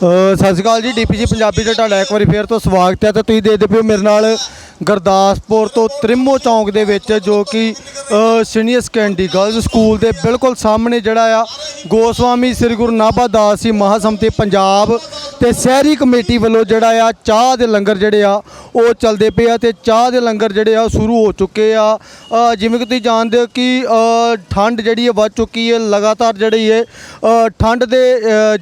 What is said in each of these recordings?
ਸਤਿ ਸ਼੍ਰੀ ਅਕਾਲ ਜੀ ਡੀਪੀਜੀ ਪੰਜਾਬੀ ਦੇ ਤੁਹਾਡਾ ਇੱਕ ਵਾਰੀ ਫੇਰ ਤੋਂ ਸਵਾਗਤ ਹੈ ਤੇ ਤੁਸੀਂ ਦੇਖਦੇ ਪਏ ਹੋ ਮੇਰੇ ਨਾਲ ਗੁਰਦਾਸਪੁਰ ਤੋਂ ਤ੍ਰਿਮੋ ਚੌਂਕ ਦੇ ਵਿੱਚ ਜੋ ਕਿ ਸੀਨੀਅਰ ਸੈਕੰਡਰੀ ਗਰਲਜ਼ ਸਕੂਲ ਦੇ ਬਿਲਕੁਲ ਸਾਹਮਣੇ ਜਿਹੜਾ ਆ, ਗੋਸਵਾਮੀ ਸ੍ਰੀ ਗੁਰੂ ਨਾਭਾ ਦਾਸ ਜੀ ਮਹਾਸਮਿਤੀ ਪੰਜਾਬ ਤੇ ਸ਼ਹਿਰੀ ਕਮੇਟੀ ਵੱਲੋਂ ਜਿਹੜਾ ਆ, ਚਾਹ ਦੇ ਲੰਗਰ ਜਿਹੜੇ ਆ, ਉਹ ਚੱਲਦੇ ਪਏ ਆ ਤੇ ਚਾਹ ਦੇ ਲੰਗਰ ਜਿਹੜੇ ਆ, ਉਹ ਸ਼ੁਰੂ ਹੋ ਚੁੱਕੇ ਆ। ਜਿਵੇਂ ਕਿ ਤੁਸੀਂ ਜਾਣਦੇ ਹੋ ਕਿ ਠੰਡ ਜਿਹੜੀ ਹੈ ਵੱਧ ਚੁੱਕੀ ਹੈ, ਲਗਾਤਾਰ ਜਿਹੜੀ ਹੈ ਠੰਡ ਦੇ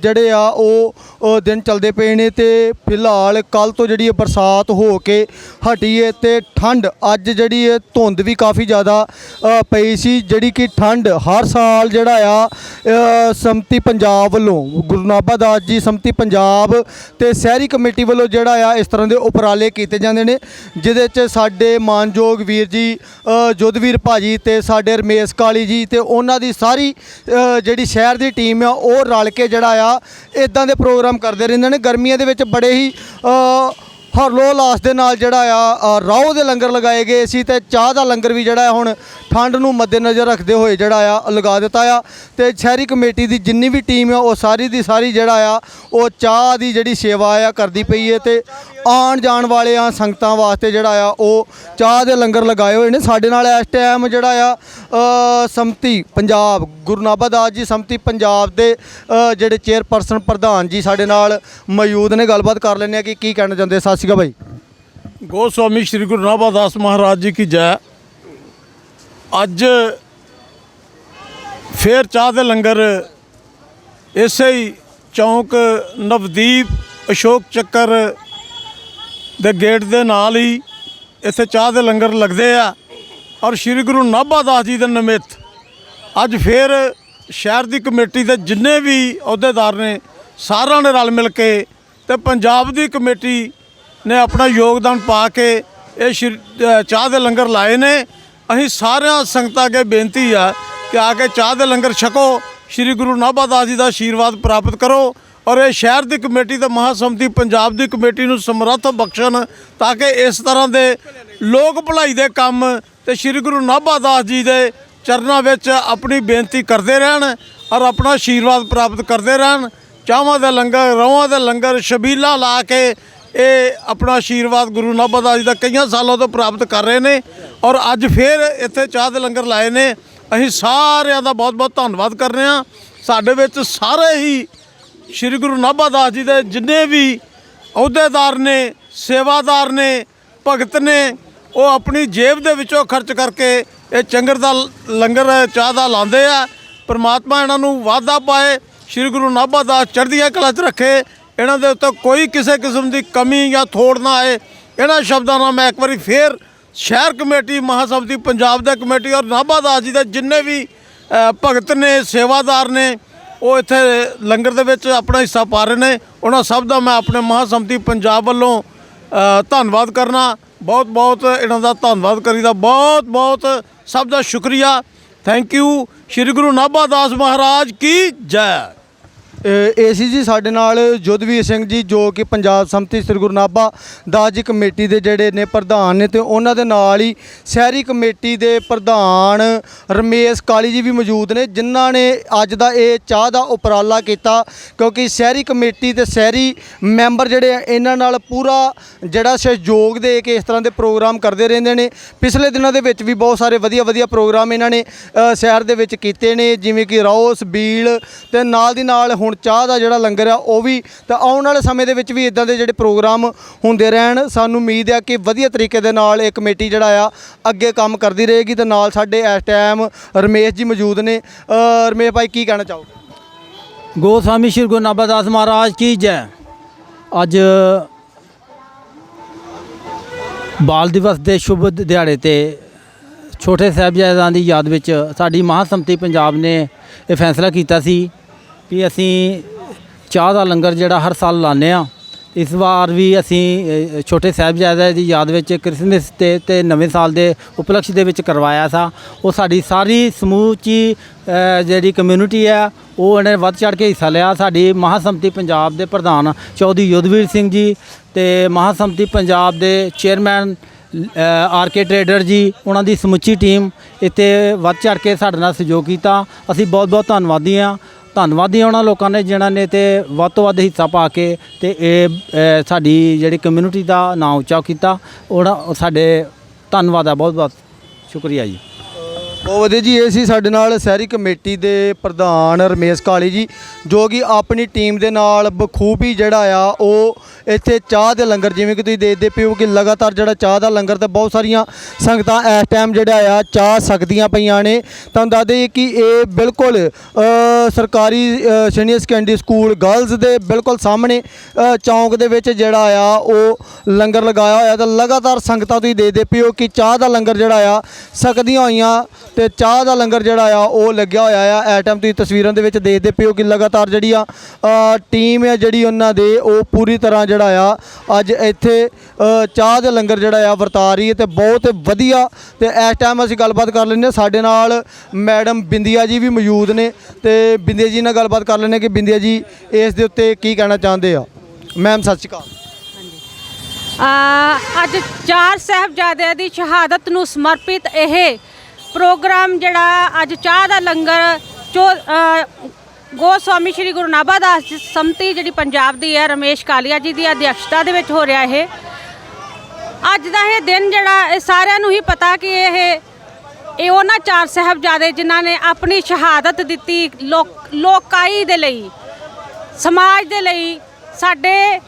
ਜਿਹੜੇ ਆ, ਉਹ ਦਿਨ ਚੱਲਦੇ ਪਏ ਨੇ ਤੇ ਫਿਲਹਾਲ ਕੱਲ ਤੋਂ ਜਿਹੜੀ ਹੈ ਬਰਸਾਤ ਹੋ ਕੇ ਹਟੀ ਹੈ ਤੇ ਠੰਡ ਅੱਜ ਜਿਹੜੀ ਹੈ ਧੁੰਦ ਵੀ ਕਾਫੀ ਜ਼ਿਆਦਾ ਪਈ ਸੀ ਜਿਹੜੀ ਕਿ ਠੰਡ ਹਰ ਸਾਲ ਜਿਹੜਾ ਆ ਸੰਮਤੀ ਪੰਜਾਬ ਵੱਲੋਂ ਗੁਰੂ ਨਾਭਾ ਦਾਸ ਜੀ ਸੰਮਤੀ ਪੰਜਾਬ ਤੇ ਸ਼ਹਿਰੀ ਕਮੇਟੀ ਵੱਲੋਂ ਜਿਹੜਾ ਆ ਇਸ ਤਰ੍ਹਾਂ ਦੇ ਉਪਰਾਲੇ ਕੀਤੇ ਜਾਂਦੇ ਨੇ ਜਿਹਦੇ 'ਚ ਸਾਡੇ ਮਾਨਯੋਗ ਵੀਰ ਜੀ ਅ, ਜੁੱਧਵੀਰ ਭਾਜੀ ਤੇ ਸਾਡੇ ਰਮੇਸ਼ ਕਾਲੀ ਜੀ ਤੇ ਉਹਨਾਂ ਦੀ ਸਾਰੀ ਜਿਹੜੀ ਸ਼ਹਿਰ ਦੀ ਟੀਮ ਆ ਉਹ ਰਲ ਕੇ ਜਿਹੜਾ ਆ ਇਦਾਂ ਦੇ ਪ੍ਰੋਗਰਾਮ ਕਰਦੇ ਰਹਿੰਦੇ ਨੇ। ਗਰਮੀਆਂ ਦੇ ਵਿੱਚ ਬੜੇ ਹੀ ਅ, ਹਰਲੋ ਲਾਸ ਦੇ ਨਾਲ ਜਿਹੜਾ ਆ ਅ, ਦੇ ਲੰਗਰ ਲਗਾਏ ਗਏ ਸੀ ਤੇ ਚਾਹ ਦਾ ਲੰਗਰ ਵੀ ਜਿਹੜਾ ਆ ਹੁਣ ਠੰਡ ਨੂੰ ਮੱਦੇਨਜ਼ਰ ਰੱਖਦੇ ਹੋਏ ਜਿਹੜਾ ਆ ਲਗਾ ਦਿੱਤਾ ਆ। ਤੇ ਸ਼ਹਿਰੀ ਕਮੇਟੀ ਦੀ ਜਿੰਨੀ ਵੀ ਟੀਮ ਆ ਉਹ ਸਾਰੀ ਦੀ ਸਾਰੀ ਜਿਹੜਾ ਆ ਉਹ ਚਾਹ ਦੀ ਜਿਹੜੀ ਸੇਵਾ ਆ ਕਰਦੀ ਪਈ ਹੈ ਤੇ ਆਉਣ ਜਾਣ ਵਾਲਿਆਂ ਸੰਗਤਾਂ ਵਾਸਤੇ ਜਿਹੜਾ ਆ ਉਹ ਚਾਹ ਦੇ ਲੰਗਰ ਲਗਾਏ ਹੋਏ ਨੇ। ਸਾਡੇ ਨਾਲ ਇਸ ਟਾਈਮ ਜਿਹੜਾ ਆ ਅ, ਸੰਮਤੀ ਪੰਜਾਬ ਗੁਰੂ ਨਾਭਾ ਦਾਸ ਜੀ ਸੰਮਤੀ ਪੰਜਾਬ ਦੇ ਅ, ਜਿਹੜੇ ਚੇਅਰਪਰਸਨ ਪ੍ਰਧਾਨ ਜੀ ਸਾਡੇ ਨਾਲ ਮੌਜੂਦ ਨੇ। ਗੱਲਬਾਤ ਕਰ ਲੈਂਦੇ ਆ ਕਿ ਕੀ ਕਹਿਣਾ ਚਾਹੁੰਦੇ ਸਤਿ ਸ਼੍ਰੀ ਅਕਾਲ ਬਾਈ। ਗੋਸਵਾਮੀ ਸ੍ਰੀ ਗੁਰੂ ਨਾਭਾ ਦਾਸ ਮਹਾਰਾਜ ਜੀ ਕੀ ਜੈ। ਅੱਜ ਫੇਰ ਚਾਹ ਦੇ ਲੰਗਰ ਇਸੇ ਹੀ ਚੌਂਕ ਨਵਦੀਪ ਅਸ਼ੋਕ ਚੱਕਰ ਦੇ ਗੇਟ ਦੇ ਨਾਲ ਹੀ ਇੱਥੇ ਚਾਹ ਦੇ ਲੰਗਰ ਲੱਗਦੇ ਆ ਔਰ ਸ੍ਰੀ ਗੁਰੂ ਨਾਭਾ ਦਾਸ ਜੀ ਦੇ ਨਿਮਿਤ ਅੱਜ ਫੇਰ ਸ਼ਹਿਰ ਦੀ ਕਮੇਟੀ ਦੇ ਜਿੰਨੇ ਵੀ ਅਹੁਦੇਦਾਰ ਨੇ, ਸਾਰਿਆਂ ਨੇ ਰਲ ਮਿਲ ਕੇ ਤੇ ਪੰਜਾਬ ਦੀ ਕਮੇਟੀ ਨੇ ਆਪਣਾ ਯੋਗਦਾਨ ਪਾ ਕੇ ਇਹ ਸ਼੍ਰੀ- ਚਾਹ ਦੇ ਲੰਗਰ ਲਾਏ ਨੇ। ਅਸੀਂ ਸਾਰਿਆਂ ਸੰਗਤਾਂ ਅੱਗੇ ਬੇਨਤੀ ਆ ਕਿ ਆ ਕੇ ਚਾਹ ਦੇ ਲੰਗਰ ਛਕੋ, ਸ੍ਰੀ ਗੁਰੂ ਨਾਭਾ ਦਾਸ ਜੀ ਦਾ ਆਸ਼ੀਰਵਾਦ ਪ੍ਰਾਪਤ ਕਰੋ ਔਰ ਇਹ ਸ਼ਹਿਰ ਦੀ ਕਮੇਟੀ ਤੇ ਮਹਾਸਮਿਤੀ ਪੰਜਾਬ ਦੀ ਕਮੇਟੀ ਨੂੰ ਸਮਰੱਥ ਬਖਸ਼ਣ ਤਾਂ ਕਿ ਇਸ ਤਰ੍ਹਾਂ ਦੇ ਲੋਕ ਭਲਾਈ ਦੇ ਕੰਮ ਤੇ ਸ੍ਰੀ ਗੁਰੂ ਨਾਭਾ ਦਾਸ ਜੀ ਦੇ ਚਰਨਾਂ ਵਿੱਚ ਆਪਣੀ ਬੇਨਤੀ ਕਰਦੇ ਰਹਿਣ ਔਰ ਆਪਣਾ ਆਸ਼ੀਰਵਾਦ ਪ੍ਰਾਪਤ ਕਰਦੇ ਰਹਿਣ। ਚਾਹਾਂ ਦੇ ਲੰਗਰ, ਰਵਾਂ ਦੇ ਲੰਗਰ, ਸ਼ਬੀਲਾ ਲਾ ਕੇ ਇਹ ਆਪਣਾ ਆਸ਼ੀਰਵਾਦ ਗੁਰੂ ਨਾਭਾ ਦਾਸ ਜੀ ਦਾ ਕਈਆਂ ਸਾਲਾਂ ਤੋਂ ਪ੍ਰਾਪਤ ਕਰ ਰਹੇ ਨੇ ਔਰ ਅੱਜ ਫੇਰ ਇੱਥੇ ਚਾਹ ਦੇ ਲੰਗਰ ਲਾਏ ਨੇ। ਅਸੀਂ ਸਾਰਿਆਂ ਦਾ ਬਹੁਤ-ਬਹੁਤ ਧੰਨਵਾਦ ਕਰ ਰਹੇ ਹਾਂ। ਸਾਡੇ ਵਿੱਚ ਸਾਰੇ ਹੀ ਸ੍ਰੀ ਗੁਰੂ ਨਾਭਾ ਦਾਸ ਜੀ ਦੇ ਜਿੰਨੇ ਵੀ ਅਹੁਦੇਦਾਰ ਨੇ, ਸੇਵਾਦਾਰ ਨੇ, ਭਗਤ ਨੇ, ਉਹ ਆਪਣੀ ਜੇਬ ਦੇ ਵਿੱਚੋਂ ਖਰਚ ਕਰਕੇ ਇਹ ਚੰਗਰ ਦਾ ਲੰਗਰ ਚਾਹ ਦਾ ਲਾਉਂਦੇ ਆ। ਪ੍ਰਮਾਤਮਾ ਇਹਨਾਂ ਨੂੰ ਵਾਧਾ ਪਾਏ। ਸ੍ਰੀ ਗੁਰੂ ਨਾਭਾ ਦਾਸ ਚੜ੍ਹਦੀਆਂ ਕਲਾ 'ਚ ਰੱਖੇ। ਇਹਨਾਂ ਦੇ ਉੱਤੇ ਕੋਈ ਕਿਸੇ ਕਿਸਮ ਦੀ ਕਮੀ ਜਾਂ ਥੋੜ ਨਾ ਆਏ। ਇਹਨਾਂ ਸ਼ਬਦਾਂ ਨਾਲ ਮੈਂ ਇੱਕ ਵਾਰੀ ਫੇਰ ਸ਼ਹਿਰ ਕਮੇਟੀ ਮਹਾਸਭਤੀ ਪੰਜਾਬ ਦੇ ਕਮੇਟੀ ਔਰ ਨਾਭਾ ਦਾਸ ਜੀ ਦੇ ਜਿੰਨੇ ਵੀ ਭਗਤ ਨੇ, ਸੇਵਾਦਾਰ ਨੇ, ਉਹ ਇੱਥੇ ਲੰਗਰ ਦੇ ਵਿੱਚ ਆਪਣਾ ਹਿੱਸਾ ਪਾ ਰਹੇ ਨੇ। ਉਹਨਾਂ ਸਭ ਦਾ ਮੈਂ ਆਪਣੇ ਮਹਾਸਮਿਤੀ ਪੰਜਾਬ ਵੱਲੋਂ ਧੰਨਵਾਦ ਕਰਨਾ। ਬਹੁਤ ਬਹੁਤ ਇਹਨਾਂ ਦਾ ਧੰਨਵਾਦ ਕਰੀਦਾ, ਬਹੁਤ ਬਹੁਤ ਸਭ ਦਾ ਸ਼ੁਕਰੀਆ। ਥੈਂਕ ਯੂ ਸ੍ਰੀ ਗੁਰੂ ਨਾਭਾ ਦਾਸ ਮਹਾਰਾਜ ਕੀ ਜੈ। ਏਸੀ ਜੀ ਸਾਡੇ ਨਾਲ ਜੁੱਧਵੀਰ ਸਿੰਘ ਜੀ, ਜੋ ਕਿ ਪੰਜਾਬ ਸੰਮਤੀ ਸ੍ਰੀ ਗੁਰੂ ਨਾਭਾ ਦਾਸ ਜੀ ਕਮੇਟੀ ਦੇ ਜਿਹੜੇ ਨੇ ਪ੍ਰਧਾਨ ਨੇ ਤੇ ਉਹਨਾਂ ਦੇ ਨਾਲ ਹੀ ਸ਼ਹਿਰੀ ਕਮੇਟੀ ਦੇ ਪ੍ਰਧਾਨ ਰਮੇਸ਼ ਕਾਲੀ ਜੀ ਵੀ ਮੌਜੂਦ ਨੇ, ਜਿਨ੍ਹਾਂ ਨੇ ਅੱਜ ਦਾ ਇਹ ਚਾਹ ਦਾ ਉਪਰਾਲਾ ਕੀਤਾ ਕਿਉਂਕਿ ਸ਼ਹਿਰੀ ਕਮੇਟੀ ਤੇ ਸ਼ਹਿਰੀ ਮੈਂਬਰ ਜਿਹੜੇ ਆ, ਇਹਨਾਂ ਨਾਲ ਪੂਰਾ ਜਿਹੜਾ ਸਹਿਯੋਗ ਦੇ ਕੇ ਇਸ ਤਰ੍ਹਾਂ ਦੇ ਪ੍ਰੋਗਰਾਮ ਕਰਦੇ ਰਹਿੰਦੇ ਨੇ। ਪਿਛਲੇ ਦਿਨਾਂ ਦੇ ਵਿੱਚ ਵੀ ਬਹੁਤ ਸਾਰੇ ਵਧੀਆ ਵਧੀਆ ਪ੍ਰੋਗਰਾਮ ਇਹਨਾਂ ਨੇ ਸ਼ਹਿਰ ਦੇ ਵਿੱਚ ਕੀਤੇ ਨੇ, ਜਿਵੇਂ ਕਿ ਰੋਸ, ਬੀਲ ਤੇ ਨਾਲ ਦੀ ਨਾਲ ਹੁਣ ਹੁਣ ਚਾਹ ਦਾ ਜਿਹੜਾ ਲੰਗਰ ਆ ਉਹ ਵੀ ਤਾਂ ਆਉਣ ਵਾਲੇ ਸਮੇਂ ਦੇ ਵਿੱਚ ਵੀ ਇਦਾਂ ਦੇ ਜਿਹੜੇ ਪ੍ਰੋਗਰਾਮ ਹੁੰਦੇ ਰਹਿਣ ਸਾਨੂੰ ਉਮੀਦ ਆ ਕਿ ਵਧੀਆ ਤਰੀਕੇ ਦੇ ਨਾਲ ਇਹ ਕਮੇਟੀ ਜਿਹੜਾ ਆ ਅੱਗੇ ਕੰਮ ਕਰਦੀ ਰਹੇਗੀ ਤੇ ਨਾਲ ਸਾਡੇ ਇਸ ਟਾਈਮ ਰਮੇਸ਼ ਜੀ ਮੌਜੂਦ ਨੇ। ਅ, ਰਮੇਸ਼ ਭਾਈ ਕੀ ਕਹਿਣਾ ਚਾਹੋਗੇ? ਗੋਸਵਾਮੀ ਸ਼੍ਰੀ ਗੁਰੂ ਨਾਭਾ ਦਾਸ ਮਹਾਰਾਜ ਕੀ ਜੈ। ਅੱਜ ਬਾਲ ਦਿਵਸ ਦੇ ਸ਼ੁਭ ਦਿਹਾੜੇ ਤੇ ਛੋਟੇ ਸਾਹਿਬਜ਼ਾਦਿਆਂ ਦੀ ਯਾਦ ਵਿੱਚ ਸਾਡੀ ਮਹਾਸਮਿਤੀ ਪੰਜਾਬ ਨੇ ਇਹ ਫੈਸਲਾ ਕੀਤਾ ਸੀ ਕਿ ਅਸੀਂ ਚਾਹ ਦਾ ਲੰਗਰ ਜਿਹੜਾ ਹਰ ਸਾਲ ਲਾਉਂਦੇ ਆ ਇਸ ਵਾਰ ਵੀ ਅਸੀਂ ਛੋਟੇ ਸਾਹਿਬਜ਼ਾਦਿਆਂ ਦੀ ਯਾਦ ਵਿੱਚ ਕ੍ਰਿਸਮਸ ਤੇ ਤੇ ਨਵੇਂ ਸਾਲ ਦੇ ਉਪਲਕਸ਼ ਦੇ ਵਿੱਚ ਕਰਵਾਇਆ ਸਾ। ਉਹ ਸਾਡੀ ਸਾਰੀ ਸਮੂਚੀ ਜਿਹੜੀ ਕਮਿਊਨਿਟੀ ਹੈ, ਉਹ ਇਹਨੇ ਵੱਧ ਚੜ ਕੇ ਹਿੱਸਾ ਲਿਆ। ਸਾਡੀ ਮਹਾਸਮਿਤੀ ਪੰਜਾਬ ਦੇ ਪ੍ਰਧਾਨ ਚੌਧਰੀ ਯੁੱਧਵੀਰ ਸਿੰਘ ਜੀ ਤੇ ਮਹਾਸਮਿਤੀ ਪੰਜਾਬ ਦੇ ਚੇਅਰਮੈਨ ਆਰ ਕੇ ਟਰੇਡਰ ਜੀ, ਉਹਨਾਂ ਦੀ ਸਮੁੱਚੀ ਟੀਮ ਇੱਥੇ ਵੱਧ ਚੜ ਕੇ ਸਾਡੇ ਨਾਲ ਸਹਿਯੋਗ ਕੀਤਾ। ਅਸੀਂ ਬਹੁਤ ਬਹੁਤ ਧੰਨਵਾਦੀ ਹਾਂ। ਧੰਨਵਾਦੀ ਆ ਉਹਨਾਂ ਲੋਕਾਂ ਨੇ ਜਿਨ੍ਹਾਂ ਨੇ ਤੇ ਵੱਧ ਤੋਂ ਵੱਧ ਹਿੱਸਾ ਪਾ ਕੇ ਤੇ ਇਹ ਅ, ਸਾਡੀ ਜਿਹੜੀ ਕਮਿਊਨਿਟੀ ਦਾ ਨਾਂ ਉੱਚਾ ਕੀਤਾ। ਉਹਨਾਂ ਸਾਡੇ ਧੰਨਵਾਦ ਆ ਬਹੁਤ ਬਹੁਤ ਸ਼ੁਕਰੀਆ ਜੀ। ਬਹੁਤ ਵਧੀਆ ਜੀ, ਇਹ ਸੀ ਸਾਡੇ ਨਾਲ ਸ਼ਹਿਰੀ ਕਮੇਟੀ ਦੇ ਪ੍ਰਧਾਨ ਰਮੇਸ਼ ਕਾਲੀ ਜੀ, ਜੋ ਕਿ ਆਪਣੀ ਟੀਮ ਦੇ ਨਾਲ ਬਖੂਬੀ ਜਿਹੜਾ ਆ, ਉਹ ਇੱਥੇ ਚਾਹ ਦੇ ਲੰਗਰ, ਜਿਵੇਂ ਕਿ ਤੁਸੀਂ ਦੇਖਦੇ ਪਿਓ ਕਿ ਲਗਾਤਾਰ ਜਿਹੜਾ ਚਾਹ ਦਾ ਲੰਗਰ ਤੇ ਬਹੁਤ ਸਾਰੀਆਂ ਸੰਗਤਾਂ ਇਸ ਟਾਈਮ ਜਿਹੜਾ ਆ, ਚਾਹ ਸਕਦੀਆਂ ਪਈਆਂ ਨੇ। ਤੁਹਾਨੂੰ ਦੱਸ ਦਈਏ ਕਿ ਇਹ ਬਿਲਕੁਲ ਸਰਕਾਰੀ ਸੀਨੀਅਰ ਸੈਕੰਡਰੀ ਸਕੂਲ ਗਰਲਜ਼ ਦੇ ਬਿਲਕੁਲ ਸਾਹਮਣੇ ਚੌਂਕ ਦੇ ਵਿੱਚ ਜਿਹੜਾ ਆ, ਉਹ ਲੰਗਰ ਲਗਾਇਆ ਹੋਇਆ ਤਾਂ ਲਗਾਤਾਰ ਸੰਗਤਾਂ ਤੁਸੀਂ ਦੇਖਦੇ ਪਿਓ ਕਿ ਚਾਹ ਦਾ ਲੰਗਰ ਜਿਹੜਾ ਆ, ਸਕਦੀਆਂ ਹੋਈਆਂ। ਤੇ ਚਾਹ ਦਾ ਲੰਗਰ ਜਿਹੜਾ ਆ, ਉਹ ਲੱਗਿਆ ਹੋਇਆ ਆ। ਐ ਟਾਈਮ ਤੁਸੀਂ ਤਸਵੀਰਾਂ ਦੇ ਵਿੱਚ ਦੇਖਦੇ ਪਿਓ ਕਿ ਲਗਾਤਾਰ ਜਿਹੜੀ ਆ ਟੀਮ ਹੈ ਜਿਹੜੀ ਉਹਨਾਂ ਦੇ, ਉਹ ਪੂਰੀ ਤਰ੍ਹਾਂ ਜਿਹੜਾ ਆ, ਅੱਜ ਇੱਥੇ ਚਾਹ ਦਾ ਲੰਗਰ ਜਿਹੜਾ ਆ, ਵਰਤਾ ਰਹੀ ਹੈ ਤੇ ਬਹੁਤ ਵਧੀਆ ਤੇ ਇਸ ਟਾਈਮ ਅਸੀਂ ਗੱਲਬਾਤ ਕਰ ਲੈਂਦੇ ਹਾਂ। ਸਾਡੇ ਨਾਲ ਮੈਡਮ ਬਿੰਦੀਆ ਜੀ ਵੀ ਮੌਜੂਦ ਨੇ ਤੇ ਬਿੰਦੀਆ ਜੀ ਨਾਲ ਗੱਲਬਾਤ ਕਰ ਲੈਂਦੇ ਹਾਂ ਕਿ ਬਿੰਦੀਆ ਜੀ, ਇਸ ਦੇ ਉੱਤੇ ਕੀ ਕਹਿਣਾ ਚਾਹੁੰਦੇ ਆ? ਮੈਮ ਸਤਿ ਸ਼੍ਰੀ ਅਕਾਲ। ਅੱਜ ਚਾਰ ਸਾਹਿਬਜ਼ਾਦਿਆਂ ਦੀ ਸ਼ਹਾਦਤ ਨੂੰ ਸਮਰਪਿਤ ਇਹ ਪ੍ਰੋਗਰਾਮ ਜਿਹੜਾ ਅੱਜ ਚਾਹ ਦਾ ਲੰਗਰ ਚੋ ਗੋਸਵਾਮੀ ਸ਼੍ਰੀ ਗੁਰੂ ਨਾਭਾਦਾਸ ਜੀ ਸੰਮਤੀ ਜਿਹੜੀ ਪੰਜਾਬ ਦੀ ਹੈ, ਰਮੇਸ਼ ਕਾਲੀਆ ਜੀ ਦੀ ਅਧਿਕਸ਼ਤਾ ਦੇ ਵਿੱਚ ਹੋ ਰਿਹਾ ਇਹ। ਅੱਜ ਦਾ ਇਹ ਦਿਨ ਜਿਹੜਾ ਇਹ ਸਾਰਿਆਂ ਨੂੰ ਹੀ ਪਤਾ ਕਿ ਇਹ ਇਹ ਉਹਨਾਂ ਚਾਰ ਸਾਹਿਬਜ਼ਾਦੇ ਜਿਨ੍ਹਾਂ ਨੇ ਆਪਣੀ ਸ਼ਹਾਦਤ ਦਿੱਤੀ ਲੋਕ ਲੋਕਾਈ ਦੇ ਲਈ, ਸਮਾਜ ਦੇ ਲਈ, ਸਾਡੇ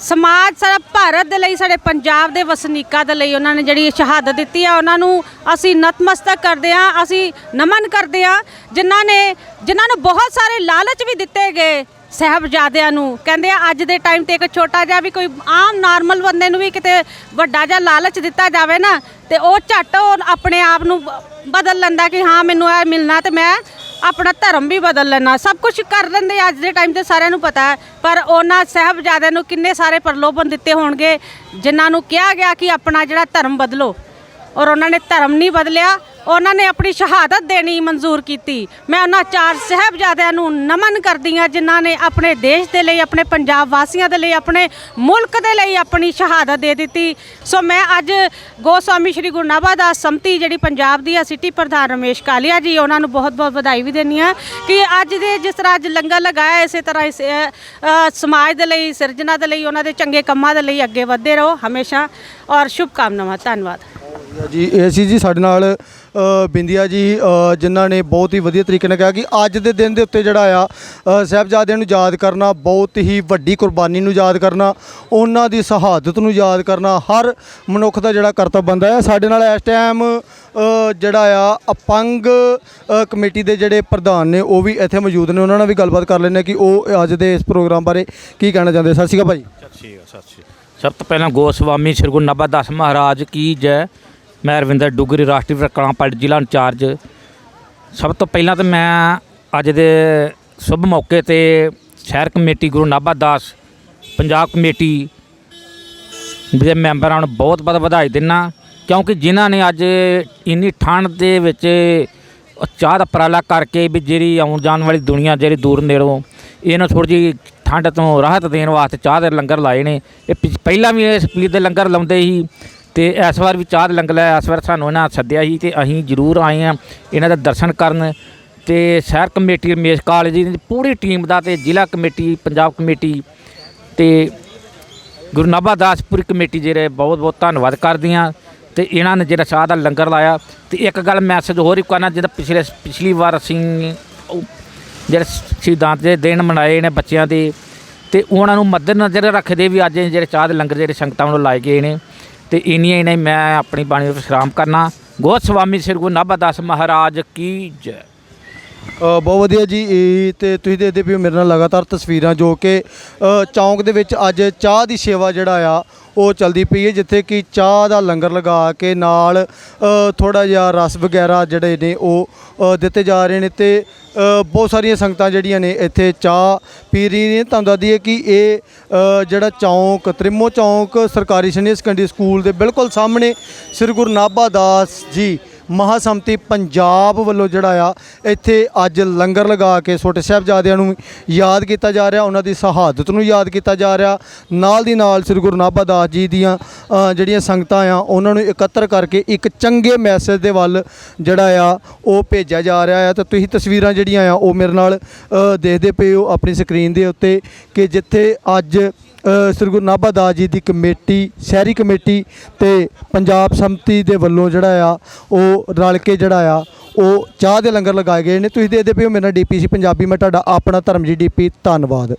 ਸਮਾਜ ਸਾਰਾ ਭਾਰਤ ਦੇ ਲਈ, ਸਾਡੇ ਪੰਜਾਬ ਦੇ ਵਸਨੀਕਾਂ ਦੇ ਲਈ ਉਹਨਾਂ ਨੇ ਜਿਹੜੀ ਸ਼ਹਾਦਤ ਦਿੱਤੀ ਆ, ਉਹਨਾਂ ਨੂੰ ਅਸੀਂ ਨਤਮਸਤਕ ਕਰਦੇ ਆ ਅਸੀਂ ਨਮਨ ਕਰਦੇ ਆ ਜਿਨ੍ਹਾਂ ਨੇ, ਜਿਨ੍ਹਾਂ ਨੂੰ ਬਹੁਤ ਸਾਰੇ ਲਾਲਚ ਵੀ ਦਿੱਤੇ ਗਏ ਸਾਹਿਬਜ਼ਾਦਿਆਂ ਨੂੰ। ਕਹਿੰਦੇ ਆ, ਅੱਜ ਦੇ ਟਾਈਮ ਤੇ ਇੱਕ ਛੋਟਾ ਜਿਹਾ ਵੀ ਕੋਈ ਆਮ ਨਾਰਮਲ ਬੰਦੇ ਨੂੰ ਵੀ ਕਿਤੇ ਵੱਡਾ ਜਿਹਾ ਲਾਲਚ ਦਿੱਤਾ ਜਾਵੇ ਨਾ, ਤੇ ਉਹ ਝੱਟ ਉਹ ਆਪਣੇ ਆਪ ਨੂੰ ਬਦਲ ਲੈਂਦਾ ਕਿ ਹਾਂ, ਮੈਨੂੰ ਇਹ ਮਿਲਣਾ ਤੇ ਮੈਂ ਆਪਣਾ ਧਰਮ ਵੀ ਬਦਲ ਲੈਣਾ, ਸਭ ਕੁਝ ਕਰ ਲੈਂਦੇ ਅੱਜ ਦੇ ਟਾਈਮ ਤੇ ਸਾਰਿਆਂ ਨੂੰ ਪਤਾ ਹੈ। ਪਰ ਉਹਨਾਂ ਸਾਹਿਬਜ਼ਾਦਿਆਂ ਨੂੰ ਕਿੰਨੇ ਸਾਰੇ ਪ੍ਰਲੋਭਨ ਦਿੱਤੇ ਹੋਣਗੇ, ਜਿਨ੍ਹਾਂ ਨੂੰ ਕਿਹਾ ਗਿਆ ਕਿ ਆਪਣਾ ਜਿਹੜਾ ਧਰਮ ਬਦਲੋ। ਔਰ ਉਹਨਾਂ ਨੇ ਧਰਮ ਨਹੀਂ ਬਦਲਿਆ ਉਹਨਾਂ ਨੇ ਆਪਣੀ ਸ਼ਹਾਦਤ ਦੇਣੀ ਮਨਜ਼ੂਰ ਕੀਤੀ। ਮੈਂ ਉਹਨਾਂ ਚਾਰ ਸਾਹਿਬਜ਼ਾਦਿਆਂ ਨੂੰ ਨਮਨ ਕਰਦੀ ਹਾਂ, ਜਿਨ੍ਹਾਂ ਨੇ ਆਪਣੇ ਦੇਸ਼ ਦੇ ਲਈ, ਆਪਣੇ ਪੰਜਾਬ ਵਾਸੀਆਂ ਦੇ ਲਈ, ਆਪਣੇ ਮੁਲਕ ਦੇ ਲਈ ਆਪਣੀ ਸ਼ਹਾਦਤ ਦੇ ਦਿੱਤੀ। ਸੋ ਮੈਂ ਅੱਜ ਗੋਸਵਾਮੀ ਸ਼੍ਰੀ ਗੁਰੂ ਨਾਭਾਦਾਸ ਸੰਮਤੀ ਜਿਹੜੀ ਪੰਜਾਬ ਦੀ ਆ, ਸਿਟੀ ਪ੍ਰਧਾਨ ਰਮੇਸ਼ ਕਾਲੀਆ ਜੀ, ਉਹਨਾਂ ਨੂੰ ਬਹੁਤ ਬਹੁਤ ਵਧਾਈ ਵੀ ਦਿੰਦੀ ਹਾਂ ਕਿ ਅੱਜ ਦੇ ਜਿਸ ਤਰ੍ਹਾਂ ਅੱਜ ਲੰਗਰ ਲਗਾਇਆ, ਇਸੇ ਤਰ੍ਹਾਂ ਇਸ ਸਮਾਜ ਦੇ ਲਈ, ਸਿਰਜਣਾ ਦੇ ਲਈ, ਉਹਨਾਂ ਦੇ ਚੰਗੇ ਕੰਮਾਂ ਦੇ ਲਈ ਅੱਗੇ ਵਧਦੇ ਰਹੋ। ਹਮੇਸ਼ਾ ਔਰ ਸ਼ੁਭ ਕਾਮਨਾਵਾਂ ਧੰਨਵਾਦ। ਜੀ ਇਹ ਜੀ, ਸਾਡੇ ਨਾਲ ਬਿੰਦੀਆ ਜੀ ਜਿਨ੍ਹਾਂ ਨੇ ਬਹੁਤ ਹੀ ਵਧੀਆ ਤਰੀਕੇ ਨਾਲ ਕਿਹਾ ਕਿ ਅੱਜ ਦੇ ਦਿਨ ਦੇ ਉੱਤੇ ਜਿਹੜਾ ਆ ਅ, ਸਾਹਿਬਜ਼ਾਦਿਆਂ ਨੂੰ ਯਾਦ ਕਰਨਾ ਬਹੁਤ ਹੀ ਵੱਡੀ ਕੁਰਬਾਨੀ ਨੂੰ ਯਾਦ ਕਰਨਾ ਉਹਨਾਂ ਦੀ ਸ਼ਹਾਦਤ ਨੂੰ ਯਾਦ ਕਰਨਾ ਹਰ ਮਨੁੱਖ ਦਾ ਜਿਹੜਾ ਕਰਤੱਵ ਬੰਦਾ ਹੈ ਸਾਡੇ ਨਾਲ ਇਸ ਟਾਈਮ ਜਿਹੜਾ ਆ ਅਪੰਗ ਕਮੇਟੀ ਦੇ ਜਿਹੜੇ ਪ੍ਰਧਾਨ ਨੇ ਉਹ ਵੀ ਇੱਥੇ ਮੌਜੂਦ ਨੇ ਉਹਨਾਂ ਨਾਲ ਵੀ ਗੱਲਬਾਤ ਕਰ ਲੈਂਦੇ ਹਾਂ ਕਿ ਉਹ ਅੱਜ ਦੇ ਇਸ ਪ੍ਰੋਗਰਾਮ ਬਾਰੇ ਕੀ ਕਹਿਣਾ ਚਾਹੁੰਦੇ ਸਤਿ ਸ਼੍ਰੀ ਅਕਾਲ ਭਾਈ ਸਤਿ ਸ਼੍ਰੀ ਅਕਾਲ ਸਤਿ ਸ਼੍ਰੀ ਅਕਾਲ। ਸਭ ਤੋਂ ਪਹਿਲਾਂ ਗੋਸਵਾਮੀ ਸ੍ਰੀ ਗੁਰੂ ਨਾਭਾਦਾਸ ਮਹਾਰਾਜ ਕੀ ਜੈ? ਮੈਂ ਰਵਿੰਦਰ ਡੁਗਰੀ, ਰਾਸ਼ਟਰੀ ਵਰਕਰਾਂ ਪਲਟ ਜ਼ਿਲ੍ਹਾ ਇੰਚਾਰਜ। ਸਭ ਤੋਂ ਪਹਿਲਾਂ ਤਾਂ ਮੈਂ ਅੱਜ ਦੇ ਸ਼ੁਭ ਮੌਕੇ ਤੇ ਸ਼ਹਿਰ ਕਮੇਟੀ ਗੁਰੂ ਨਾਭਾ ਦਾਸ, ਪੰਜਾਬ ਕਮੇਟੀ ਦੇ ਮੈਂਬਰਾਂ ਨੂੰ ਬਹੁਤ ਬਹੁਤ ਵਧਾਈ ਦਿੰਨਾ, ਕਿਉਂਕਿ ਜਿਨ੍ਹਾਂ ਨੇ ਅੱਜ ਇੰਨੀ ਠੰਡ ਦੇ ਵਿੱਚ ਚਾਹ ਦਾ ਉਪਰਾਲਾ ਕਰਕੇ ਵੀ ਜਿਹੜੀ ਆਉਣ ਜਾਣ ਵਾਲੀ ਦੁਨੀਆ ਜਿਹੜੀ ਦੂਰ ਨੇੜੋਂ, ਇਹਨਾਂ ਥੋੜੀ ਜਿਹੀ ਠੰਡ ਤੋਂ ਰਾਹਤ ਦੇਣ ਵਾਸਤੇ ਚਾਹ ਦੇ ਲੰਗਰ ਲਾਏ ਨੇ। ਇਹ ਪਿਛ- ਪਹਿਲਾਂ ਵੀ ਇਸ ਪੀਰ ਦੇ ਲੰਗਰ ਲਾਉਂਦੇ ਸੀ ਤੇ ਇਸ ਵਾਰ ਵੀ ਚਾਹ ਦੇ ਲੰਗਰ ਲਾਇਆ ਇਸ ਵਾਰ ਸਾਨੂੰ ਇਹਨਾਂ ਸੱਦਿਆ ਸੀ ਤੇ ਅਸੀਂ ਜ਼ਰੂਰ ਆਏ ਆ ਇਹਨਾਂ ਦੇ ਦਰਸ਼ਨ ਕਰਨ ਤੇ ਸ਼ਹਿਰ ਕਮੇਟੀ ਰਮੇਸ਼ ਕਾਲਜ ਦੀ ਪੂਰੀ ਟੀਮ ਦਾ ਤੇ ਜ਼ਿਲ੍ਹਾ ਕਮੇਟੀ, ਪੰਜਾਬ ਕਮੇਟੀ ਤੇ ਗੁਰੂ ਨਾਭਾਦਾਸਪੁਰ ਕਮੇਟੀ ਜਿਹੜੇ ਬਹੁਤ ਬਹੁਤ ਧੰਨਵਾਦ ਕਰਦੀਆਂ ਤੇ ਇਹਨਾਂ ਨੇ ਜਿਹੜਾ ਚਾਹ ਦਾ ਲੰਗਰ ਲਾਇਆ ਤੇ ਇੱਕ ਗੱਲ ਮੈਸੇਜ ਹੋਰ ਹੀ ਕਰਨਾ ਜਿਹੜਾ ਪਿਛਲੇ ਪਿਛਲੀ ਵਾਰ ਅਸੀਂ ਜਿਹੜੇ ਸਿਧਾਂਤ ਦੇ ਦਿਨ ਮਨਾਏ ਨੇ ਬੱਚਿਆਂ ਦੇ ਤੇ ਉਹਨਾਂ ਨੂੰ ਮੱਦੇਨਜ਼ਰ ਰੱਖਦੇ ਵੀ ਅੱਜ ਜਿਹੜੇ ਚਾਹ ਦੇ ਲੰਗਰ, ਜਿਹੜੇ ਸੰਗਤਾਂ ਵੱਲੋਂ ਲਾਏ ਗਏ ਨੇ। ਤੇ ਇੰਨੀਆਂ ਹੀ ਨਹੀਂ ਮੈਂ ਆਪਣੀ ਬਾਣੀ ਵਿੱਚ ਵਿਸ਼ਰਾਮ ਕਰਨਾ। ਗੋਸਵਾਮੀ ਸ੍ਰੀ ਗੁਰੂ ਨਾਭਾਦਾਸ ਮਹਾਰਾਜ ਕੀ ਜੈ। ਅ, ਬਹੁਤ ਵਧੀਆ ਜੀ ਇਹ ਤੇ ਤੁਸੀਂ ਦੇਖਦੇ ਪਏ ਹੋ ਮੇਰੇ ਨਾਲ ਲਗਾਤਾਰ ਤਸਵੀਰਾਂ ਜੋ ਕਿ ਅ, ਚੌਂਕ ਦੇ ਵਿੱਚ ਅੱਜ ਚਾਹ ਦੀ ਸੇਵਾ ਜਿਹੜਾ ਆ ਉਹ ਚੱਲਦੀ ਪਈ ਹੈ ਜਿੱਥੇ ਕਿ ਚਾਹ ਦਾ ਲੰਗਰ ਲਗਾ ਕੇ ਨਾਲ ਥੋੜਾ ਜਿਹਾ ਰਸ ਵਗੈਰਾ ਜਿਹੜੇ ਨੇ ਉਹ ਅ, ਦਿੱਤੇ ਜਾ ਰਹੇ ਨੇ ਤੇ ਅ, ਬਹੁਤ ਸਾਰੀਆਂ ਸੰਗਤਾਂ ਜਿਹੜੀਆਂ ਨੇ ਇੱਥੇ ਚਾਹ ਪੀ ਰਹੀ ਨੇ। ਤੁਹਾਨੂੰ ਦੱਸ ਦਈਏ ਕਿ ਇਹ ਅ, ਜਿਹੜਾ ਚੌਂਕ ਤ੍ਰਿਮੋ ਚੌਂਕ ਸਰਕਾਰੀ ਸੀਨੀਅਰ ਸੈਕੰਡਰੀ ਸਕੂਲ ਦੇ ਬਿਲਕੁਲ ਸਾਹਮਣੇ ਸ੍ਰੀ ਗੁਰੂ ਨਾਭਾ ਦਾਸ ਜੀ ਮਹਾਸੰਮਤੀ ਪੰਜਾਬ ਵੱਲੋਂ ਜਿਹੜਾ ਆ, ਇੱਥੇ ਅੱਜ ਲੰਗਰ ਲਗਾ ਕੇ ਛੋਟੇ ਸਾਹਿਬਜ਼ਾਦਿਆਂ ਨੂੰ ਯਾਦ ਕੀਤਾ ਜਾ ਰਿਹਾ, ਉਹਨਾਂ ਦੀ ਸ਼ਹਾਦਤ ਨੂੰ ਯਾਦ ਕੀਤਾ ਜਾ ਰਿਹਾ। ਨਾਲ ਦੀ ਨਾਲ ਸ੍ਰੀ ਗੁਰੂ ਨਾਭਾ ਦਾਸ ਜੀ ਦੀਆਂ ਜਿਹੜੀਆਂ ਸੰਗਤਾਂ ਆ, ਉਹਨਾਂ ਨੂੰ ਇਕੱਤਰ ਕਰਕੇ ਇੱਕ ਚੰਗੇ ਮੈਸੇਜ ਦੇ ਵੱਲ ਜਿਹੜਾ ਆ, ਉਹ ਭੇਜਿਆ ਜਾ ਰਿਹਾ ਆ। ਤੇ ਤੁਸੀਂ ਤਸਵੀਰਾਂ ਜਿਹੜੀਆਂ ਆ, ਉਹ ਮੇਰੇ ਨਾਲ ਦੇਖਦੇ ਪਏ ਹੋ ਆਪਣੀ ਸਕਰੀਨ ਦੇ ਉੱਤੇ ਕਿ ਜਿੱਥੇ ਅੱਜ ਸ੍ਰੀ ਗੁਰੂ ਨਾਭਾ ਦਾਸ ਜੀ ਦੀ ਕਮੇਟੀ, ਸ਼ਹਿਰੀ ਕਮੇਟੀ ਤੇ ਪੰਜਾਬ ਸੰਮਤੀ ਦੇ ਵੱਲੋਂ ਜਿਹੜਾ ਆ, ਉਹ ਰਲ ਕੇ ਜਿਹੜਾ ਆ, ਉਹ ਚਾਹ ਦੇ ਲੰਗਰ ਲਗਾਏ ਗਏ ਨੇ। ਤੁਸੀਂ ਦੇਖਦੇ ਪਏ ਹੋ ਮੇਰਾ ਡੀਪੀਸੀ ਪੰਜਾਬੀ, ਮੈਂ ਤੁਹਾਡਾ ਆਪਣਾ ਧਰਮਜੀਤ ਡੀਪੀ ਧੰਨਵਾਦ।